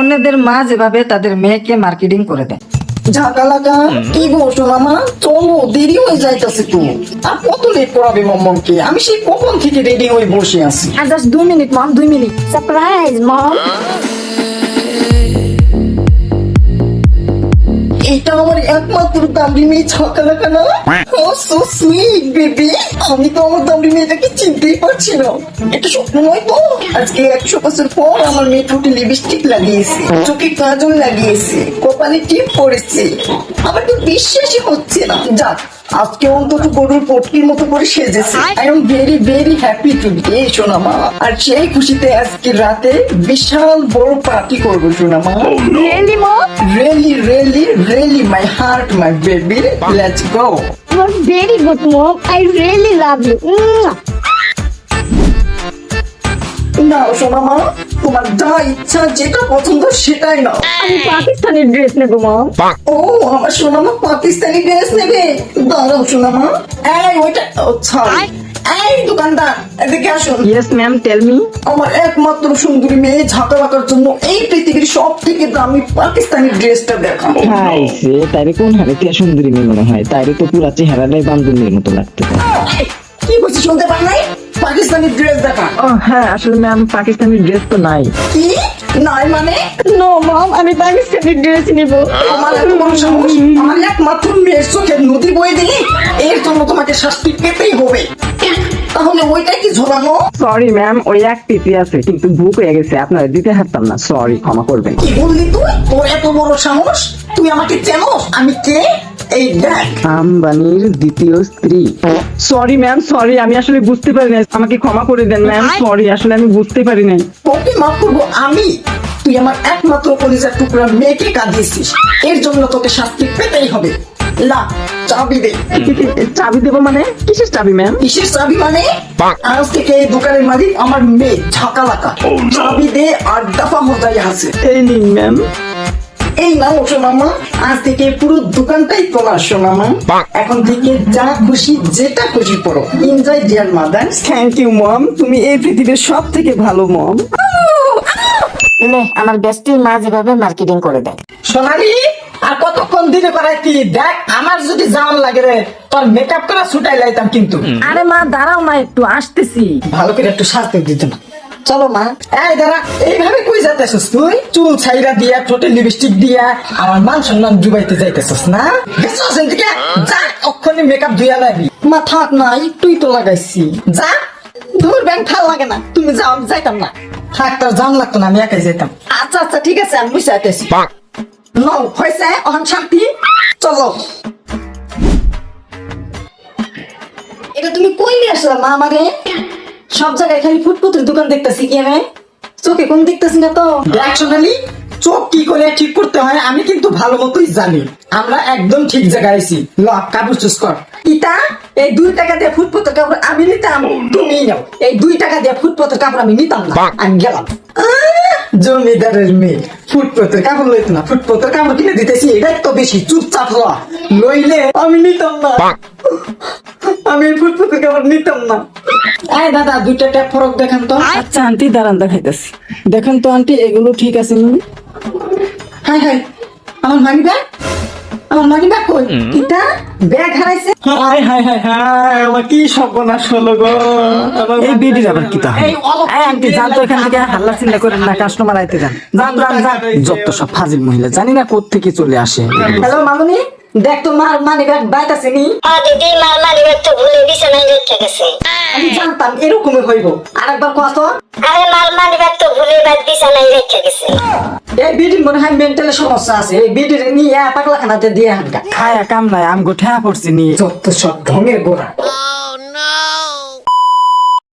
অন্যদের মা যেভাবে তাদের মেয়েকে মার্কেটিং করে দেয়। ঝাঁকা লাগা? কি বলছো মা চলো দেরি হয়ে যাইতাছে তো। আর কত লেট করাবে মম্মকে? আমি সেই কখন থেকে রেডি হয়ে বসে আছি। আর জাস্ট দুই মিনিট মম দুই মিনিট। সারপ্রাইজ মম একমাত্র দামড়ি মেয়ে ছকালা কানা ও সো সুইট বেবি আমি তো আমার দামড়ি মেয়েটাকে চিনতেই পারছি না। এটা স্বপ্ন নয় তো। আজকে একশো বছর পর আমার মেয়ে ঠোঁটে লিপস্টিক লাগিয়েছে। চোখে কাজল লাগিয়েছে। কপালে টিপ পড়েছে। আমার তো বিশ্বাসই হচ্ছে না। যাক আজকে অন্তত গরুর পটকির মতো করে সেজেছে। I am very very happy to be এই সোনামা। আর সেই খুশিতে আজকে রাতে বিশাল বড় পার্টি করব সোনামা। Really mom Really, really, really, my heart, my baby. Let's go. You are very good mom I really love you now সোনামা। তোমার যা ইচ্ছা যেটা পছন্দ সেটাই নাও। আমি পাকিস্তানি ড্রেস নেব মম ও আমার সোনামা পাকিস্তানি ড্রেস নেবে। দাঁড়াও সোনামা। এই ওইটা ও. এই দোকানদার এদিকে আসুন। ইয়েস ম্যাম টেল মি আমার একমাত্র সুন্দরী মেয়ে ঝাঁকা রাখার জন্য এই পৃথিবীর সব থেকে দামি পাকিস্তানি ড্রেসটা দেখা খাইছে তাইরে কোন হারে সুন্দরী মেয়ে মনে হয়? তাইরে তো পুরা চেহারাটাই বান্ধবীর মতো লাগতে কি বলছি শুনতে পার নাই? পাকিস্তানি ড্রেস দেখা। ও হ্যাঁ আসলে ম্যাম পাকিস্তানি ড্রেস তো নাই। কি? নাই মানে? নো মম আমি পাকিস্তানি ড্রেস নেব। আমার এত বড় সাহস? আমার একমাত্র মেয়ের চোখে নদী বয়ে দিলি? এর জন্য তোমাকে শাস্তি পেতেই হবে। তাহলে ওইটা কি ঝোলানো? সরি ম্যাম ওই এক পিসি আছে কিন্তু বুক হয়ে গেছে আপনারা দিতে হারতাম না। সরি ক্ষমা করবেন। কি বললি তুই? তোর এত বড় সাহস? তুই আমাকে চেনোস আমি কে? এই দেখ। আম্বানির দ্বিতীয় স্ত্রী। সরি ম্যাম সরি আমি আসলে বুঝতে পারি না আমাকে ক্ষমা করে দেন ম্যাম সরি আসলে আমি বুঝতে পারি নাই। তোকে মাফ করব আমি। তুই আমার একমাত্র কলিজার টুকরা মেয়েকে কাঁদিয়েছিস। এর জন্য তোকে শাস্তি পেতেই হবে। লা চাবি দে। চাবি দেবো মানে? কিসের চাবি ম্যাম কিসের চাবি মানে? আজ থেকে এই দোকানের মালিক আমার মেয়ে ঝাঁকালাকা। চাবি দে আর দফা মোজাই আছে এই নিন ম্যাম এই নাও সোনামা আজ থেকে পুরো দোকানটাই তোমার সোনামা এখন থেকে যা খুশি যেটা খুশি পড়ো। Enjoy dear mother thank you mom তুমি এই পৃথিবীর সব থেকে ভালো মম নে আমার বেস্টির মা যেভাবে মার্কেটিং করে দেয়। সোনালি আর কতক্ষণ দিনে করাইতি দেখ আমার যদি জাম লাগে রে তোর মেকআপ করা ছুটাই লাইতাম কিন্তু। আরে মা দাঁড়াও না একটু আসতেছি। ভালো করে একটু সাজতে দিত না। চলো মা। এই দাঁড়া এইভাবে কই যাইতেছিস তুই? চুল ছাইরা দিয়া ঠোঁটে লিপস্টিক দিয়া আমার মান সম্মান ডুবাইতে যাইতেছিস না? গেছস এদিকে যা অক্ষণে মেকআপ ধুইয়া লাবি মা থাক না একটুই তো লাগাইছি। যা। ধুর ব্যাং ভালো লাগে না। তুমি যাও আমি যাইতাম না। থাক তোর জাম লাগতো না আমি একাই যাইতাম। আচ্ছা আচ্ছা ঠিক আছে আমি বুঝতে আইতেছি নও হয়েছে অহন শান্তি। চলো। এটা তুমি কই নিয়ে আসলা মা আমারে? সব জায়গায় খালি ফুটপুতের দোকান দেখতেছি কি আমি? চোখে কোন দেখতেছি না তো? দেখ সোনালি চোখ কি করে ঠিক করতে হয় আমি কিন্তু ভালো মতোই জানি। আমরা একদম ঠিক জায়গায় আছি ল কাপড় চুজ কর। ইতা এই দুই টাকা দিয়ে ফুটপথের কাপড় আমি নিতাম। তুমি নাও। এই দুই টাকা দিয়ে ফুটপথের কাপড় আমি নিতাম না। আমি গেলাম। জমিদারের মেয়ে। ফুটপথের কাপড় লইত না ফুটপথের কাপড় কিনে দিতেছি এটাই তো বেশি চুপচাপ হওয়া। লইলে আমি নিতাম না। আমি ফুটপথের কাপড় নিতাম না। আয় দাদা দুইটা ট্যাপ ফরক দেখেন তো। আচ্ছা আন্টি দাঁড়ান দেখাইতেছি। দেখেন তো আন্টি এগুলো ঠিক আছে হ্যাঁ হ্যাঁ আমার ভাঙি ব্যাগ আমার কই? কিতা ব্যাগ হারাইছে? হাই হাই হাই হাই আমার কি সর্বনাশ হলো গো। এই বেডির আবার কি তাহলে? এই আন্টি যান তো এখান থেকে হাল্লা চিল্লা করেন না কাস্টমার আইতে যান। যান যান যান। যত সব ফাজিল মহিলা জানি না কোত্থেকে চলে আসে। হ্যালো মামুনি দেখ তো মার মানি ব্যাগ বাইতাছে নি। হ্যাঁ দিদি মার মালিক তো ভুলে বিছানায় রেখে গেছে। আমি জানতাম এরকমই হইব। আরেকবার কত আরে মার মালিক তো ভুলে বাদ বিছানায় রেখে গেছে। এই বিডি মনে হয় মেন্টাল সমস্যা আছে। এই বিডির নিয়ে পাগলাখানাতে দিয়ে হানকা খায়া কাম নাই আম গো ঠেয়া পড়ছি নি। যত সব ঢঙের গোড়া।